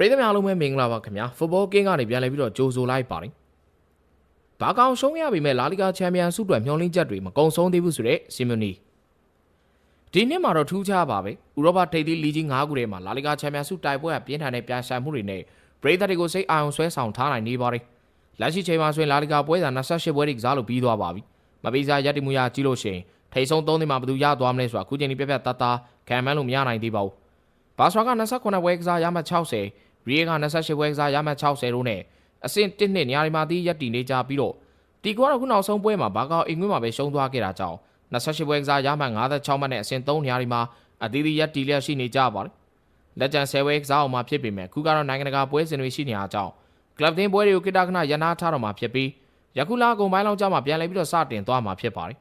ပရိသတ်များအားလုံးပဲမင်္ဂလာပါခင်ဗျာဖုတ်ဘောကင်းကနေပြန်လည်ပြီးတော့ကြိုဆိုလိုက်ပါတယ်ဘာကောင်ရှုံးရပြီမဲ့လာလီဂါချန်ပီယံဆုအတွက်မျှော်လင့်ချက်တွေမကုံဆုံးသေးဘူးဆိုတဲ့စီမီနီဒီနှစ်မှာတော့ထူးခြားပါပဲဥရောပထိပ်သီးလီကြီး၅ခုထဲမှာလာလီဂါချန်ပီယံဆုတိုက်ပွဲကပြင်းထန်တဲ့ပြိုင်ဆိုင်မှုတွေနဲ့ပရိသတ်တွေကိုစိတ်အာရုံဆွဲဆောင်ထားနိုင်နေပါတယ်လက်ရှိချိန်မှာဆိုရင်လာလီဂါပွဲစဉ်28ပွဲတိကစားလို့ပြီးသွားပါပြီမပိစားရက်တိမှုရကြီးလို့ရှိရင်ထိတ်ဆုံး၃နှစ်မှာဘယ်သူရသွားမလဲဆိုတာအခုချိန်ဒီပြက်ပြက်တတ်တာခံမှန်းလို့မရနိုင်သေးပါဘူးဘာဆွာက28ပွဲကစားရမှ60 ရီယေက28ပွဲကစားရမှ60တို့နဲ့အဆင့်1နှစ်နေရာဒီမှာတီးရက်တည်နေကြပြီးတော့တီကွာတော့ခုနောက်ဆုံးပွဲမှာဘာကောင်အင်္ဂွင်းမှာပဲရှုံးသွားခဲ့တာကြောင့်28ပွဲကစားရမှ56မှတ်နဲ့အဆင့်3နေရာဒီမှာအသီးသီးရက်တည်လျက်ရှိနေကြပါတယ်လက်ကျန်10ပွဲကစားအောင်မှာဖြစ်ပေမဲ့ခုကတော့နိုင်ငံတကာပွဲစဉ်တွေရှိနေတာကြောင့်ကလပ်တင်းပွဲတွေကိုကိတခဏရန်နာထားတော့မှာဖြစ်ပြီးယခုလအကုန်ပိုင်းလောက်ကြာမှပြန်လည်ပြီးတော့စတင်သွားမှာဖြစ်ပါတယ်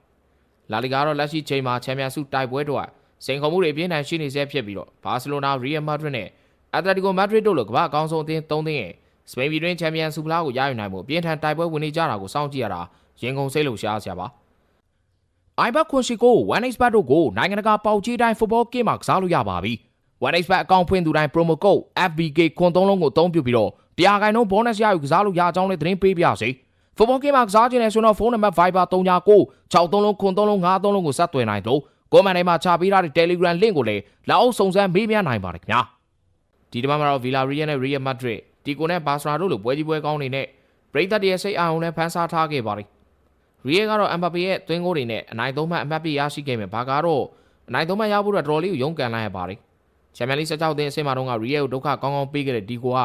လာလီဂါကတော့လက်ရှိချိန်မှာချန်ပီယံဆုတိုက်ပွဲတော့စိန်ခေါ်မှုတွေအပြင်းထန်ရှိနေဆဲဖြစ်ပြီးတော့ဘာစီလိုနာရီယယ်မက်ဒရစ်နဲ့ အက်တလက်တီကိုမက်ဒရစ်တို့လိုကမ္ဘာအကောင်းဆုံးအသင်း၃သင်းရဲ့စပိန်ပြည်တွင်းချန်ပီယံဆုဖလားကိုရယူနိုင်မှုအပြင်းထန်တိုက်ပွဲဝင်နေကြတာကိုစောင့်ကြည့်ရတာရင်ကုန်စိတ်လှုပ်ရှားစရာပါ။ iBet ခွန်ရှိကို 1xbet တို့ကိုနိုင်ငံတကာပေါက်ကြီးတိုင်း football game မှာကစားလို့ရပါပြီ။ 1xbet အကောင့်ဖွင့်သူတိုင်း promo code FBK ခွန်သုံးလုံးကိုအသုံးပြုပြီးတော့တရားခိုင်နှုန်း bonus ရယူကစားလို့ရအကြောင်းလေးသတင်းပေးပြစေ။ football game မှာကစားခြင်းနဲ့ဆိုတော့ဖုန်းနံပါတ် Viber 39 63လုံးခွန်သုံးလုံး53လုံးကိုဆက်သွယ်နိုင်တော့ကွန်မန့်ထဲမှာချပေးထားတဲ့ Telegram link ကိုလည်းလက်အောက်စုံစမ်းမေးမြန်းနိုင်ပါတယ်ခင်ဗျာ။ ဒီတပတ်မှာတော့ Villarreal နဲ့ Real Madrid ဒီကိုနဲ့ Barcelona တို့လိုပွဲကြီးပွဲကောင်းတွေနဲ့ပရိသတ်တွေရဲ့စိတ်အာရုံနဲ့ဖန်ဆားထားခဲ့ပါတယ်။ Real ကတော့ Mbappe ရဲ့သွင်းဂိုးတွေနဲ့အနိုင်သုံးမှတ်အမှတ်ပြရရှိခဲ့မယ်။ဘာကတော့အနိုင်သုံးမှတ်ရဖို့တော့တော်တော်လေးကိုရုန်းကန်လိုက်ရပါတယ်။ Champions League 16သင်းအဆင့်မှာတော့က Real ကိုဒုက္ခကောင်းကောင်းပေးခဲ့တဲ့ဒီကိုက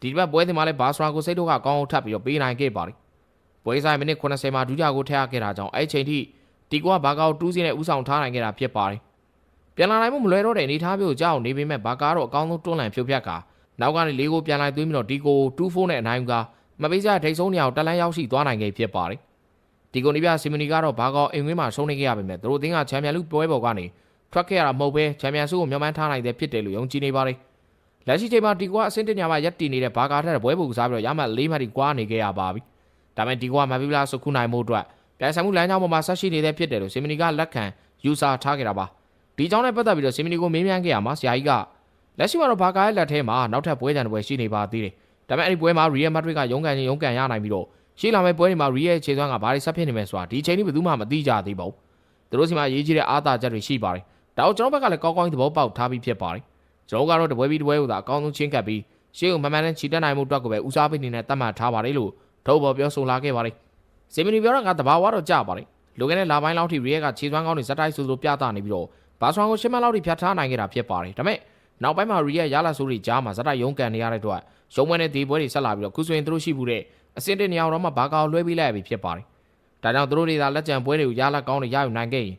ဒီတစ်ပတ်ပွဲစဉ်မှာလည်း Barcelona ကိုစိတ်ဒုက္ခကောင်းအောင်ထပ်ပြီးတော့ပေးနိုင်ခဲ့ပါတယ်။ပွဲဆိုင်မိနစ်80မှာဒုတိယကိုထည့်ရခဲ့တာကြောင့်အဲ့ချိန်ထိဒီကိုကဘာကောတူးစီနဲ့ဥဆောင်ထားနိုင်ခဲ့တာဖြစ်ပါတယ်။ ပြန်လာနိုင်မှုမလွယ်တော့တဲ့အနေအထားမျိုးကြောက်နေပေမဲ့ဘာကာတော့အကောင်းဆုံးတွန်းလှန်ဖြုတ်ဖြတ်ကာနောက်ကနေလေးကိုပြန်လိုက်သွင်းပြီးတော့ဒီကို2-4နဲ့အနိုင်ကမပေးစားထိတ်ဆုံးနေအောင်တက်လန်းရောက်ရှိသွားနိုင်ခဲ့ဖြစ်ပါတယ်။ဒီကိုနေပြစီမီနီကတော့ဘာကောအင်ဝင်းမှာရှုံးနေခဲ့ရပေမဲ့သူတို့အသင်းကချန်ပီယံလုပွဲပေါ်ကနေထွက်ခဲ့ရတာမဟုတ်ပဲချန်ပီယံဆုကိုမျှော်မှန်းထားနိုင်တဲ့ဖြစ်တယ်လို့ယုံကြည်နေပါတယ်။လက်ရှိချိန်မှာဒီကွာအဆင့်တညာမှာရက်တည်နေတဲ့ဘာကာထက်ပွဲပုံကစားပြီးတော့ရမှတ်၄မှတ်ဒီကွာနေခဲ့ရပါပြီ။ဒါပေမဲ့ဒီကွာမဘီလာဆုခုနိုင်မှုအတွက်ပြိုင်ဆိုင်မှုလမ်းကြောင်းပေါ်မှာဆက်ရှိနေတဲ့ဖြစ်တယ်လို့စီမီနီကလက်ခံယူဆထားခဲ့တာပါ။ ဒီကြောင့်လည်းပတ်သက်ပြီးတော့စီမီနီကိုမေးမြန်းခဲ့ရမှာဆရာကြီးကလက်ရှိမှာတော့ဘာကာရဲ့လက်ထဲမှာနောက်ထပ်ပွဲကြံတဲ့ပွဲရှိနေပါသေးတယ်။ဒါပေမဲ့အဲ့ဒီပွဲမှာရီယယ်မက်ဒရစ်ကရုန်းကန်ချင်းရုန်းကန်ရနိုင်ပြီးတော့ရှေ့လာမယ့်ပွဲတွေမှာရီယယ်ခြေစွမ်းကဘာတွေဆက်ဖြစ်နေမယ်ဆိုတာဒီချိန်นี้ဘယ်သူမှမသိကြသေးပါဘူး။သူတို့စီမှာရေးကြီးတဲ့အားသာချက်တွေရှိပါတယ်။ဒါတော့ကျွန်တော်ဘက်ကလည်းကောင်းကောင်းသဘောပေါက်ထားပြီးဖြစ်ပါတယ်။ကျွန်တော်ကတော့တပွဲပြီးတပွဲကိုသာအကောင်းဆုံးချင်းကပ်ပြီးရှေ့ကိုမမှန်တဲ့ခြိတက်နိုင်မှုအတွက်ကိုပဲဦးစားပေးနေနဲ့တတ်မှတ်ထားပါတယ်လို့ထုတ်ပေါ်ပြောဆိုလာခဲ့ပါတယ်။စီမီနီပြောတာကတဘာဝတော့ကြပါတယ်။လူကတဲ့လာပိုင်းလောက်ထိရီယယ်ကခြေစွမ်းကောင်းတွေဇက်တိုက်ဆိုလိုပြသနေပြီးတော့ ဘာဆွမ်ကိုရှင်းမလောက်ထိဖြတ်ထားနိုင်ခဲ့တာဖြစ်ပါတယ်။ဒါပေမဲ့နောက်ပိုင်းမှာရီယက်ရလာဆိုးတွေကြားမှာဇက်တိုက်ရုံးကန်နေရတဲ့အတွက်ရုံးမွဲတဲ့ဒီပွဲတွေဆက်လာပြီးတော့ခုဆိုရင်သူတို့ရှိဘူးတဲ့အစင်းတဲ့နေရာတော့မှဘာကောက်လွှဲပေးလိုက်ရပြီဖြစ်ပါတယ်။ဒါကြောင့်သူတို့တွေသာလက်ကျန်ပွဲတွေကိုရလာကောင်းတွေရယူနိုင်ခဲ့ရင်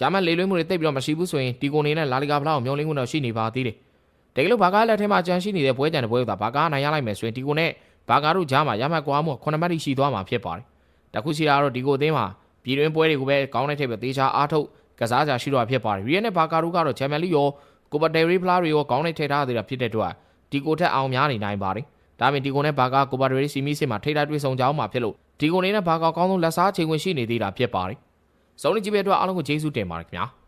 ရမလေလွှဲမှုတွေတိတ်ပြီးတော့မရှိဘူးဆိုရင်ဒီကိုနေနဲ့လာလီဂါဖလောက်မျောလင်းမှုတော့ရှိနေပါသေးတယ်။တကယ်လို့ဘာကားလက်ထဲမှာကြံရှိနေတဲ့ပွဲကြံတဲ့ပွဲကဘာကားနိုင်ရလိုက်မယ်ဆိုရင်ဒီကိုနဲ့ဘာကားတို့ကြားမှာရမှတ်ကွာမှု9မှတ်ထိရှိသွားမှာဖြစ်ပါတယ်။တခုစီတာတော့ဒီကိုအသင်းမှာပြည်တွင်းပွဲတွေကိုပဲကောင်းတဲ့ထိပ်ပဲတေချာအားထုတ် ကစားကြရှိတော့ဖြစ်ပါတယ်။ရီယယ်နဲ့ဘာကာတို့ကတော့ချန်ပီယံလိရောကိုပါတယ်ရီဖလားတွေရောကောင်းတဲ့ထိပ်ထားသေးတာဖြစ်တဲ့အတွက်ဒီကိုထက်အောင်များနေနိုင်ပါတယ်။ဒါပေမဲ့ဒီကိုနဲ့ဘာကာကိုပါတယ်ရီစီမီစစ်မှာထိပ်ထားတွေ့ဆုံကြအောင်မှာဖြစ်လို့ဒီကိုနေနဲ့ဘာကာကောင်းဆုံးလက်စားချိန်ဝင်ရှိနေသေးတာဖြစ်ပါတယ်။စုံနေကြည့်ပဲအတွက်အားလုံးကိုကျေးဇူးတင်ပါတယ်ခင်ဗျာ။